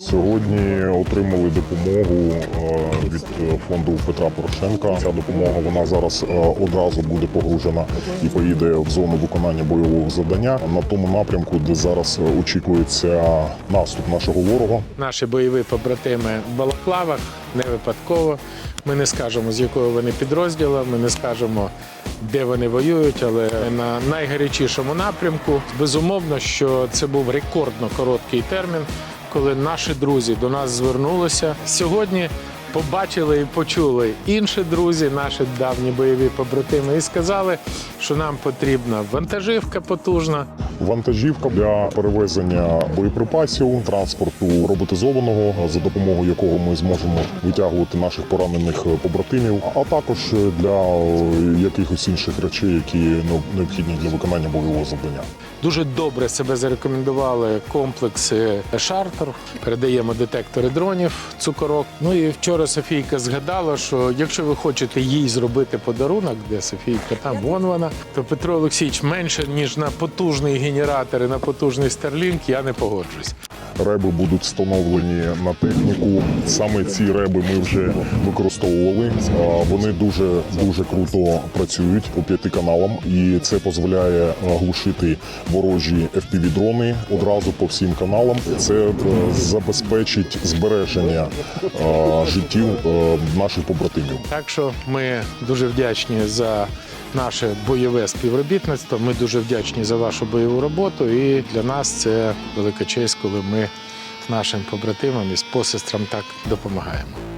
Сьогодні отримали допомогу е, від е, фонду Петра Порошенка. Ця допомога вона зараз е, одразу буде погружена і поїде в зону виконання бойового завдання на тому напрямку, де зараз очікується наступ нашого ворога. Наші бойові побратими в Балаклавах не випадково. Ми не скажемо, з якого вони підрозділу, ми не скажемо, де вони воюють, але на найгарячішому напрямку. Безумовно, що це був рекордно короткий термін, коли наші друзі до нас звернулися. Сьогодні побачили і почули інші друзі, наші давні бойові побратими, і сказали, що нам потрібна вантажівка потужна, Вантажівка для перевезення боєприпасів, транспорту роботизованого, за допомогою якого ми зможемо витягувати наших поранених побратимів, а також для якихось інших речей, які ну, необхідні для виконання бойового завдання. Дуже добре себе зарекомендували комплекси Шартер. Передаємо детектори дронів, цукорок. Ну і вчора Софійка згадала, що якщо ви хочете їй зробити подарунок, де Софійка, там вон вона, то Петро Олексійович менше ніж на потужний генератор і на потужний Starlink, я не погоджусь. Реби будуть встановлені на техніку. Саме ці реби ми вже використовували. Вони дуже дуже круто працюють по п'яти каналам, і це дозволяє глушити ворожі FPV-дрони одразу по всім каналам. Це е, забезпечить збереження життів е, наших побратимів. Так що ми дуже вдячні за наше бойове співробітництво. Ми дуже вдячні за вашу бойову роботу. І для нас це велика честь, коли ми нашим побратимам і посестрам так допомагаємо.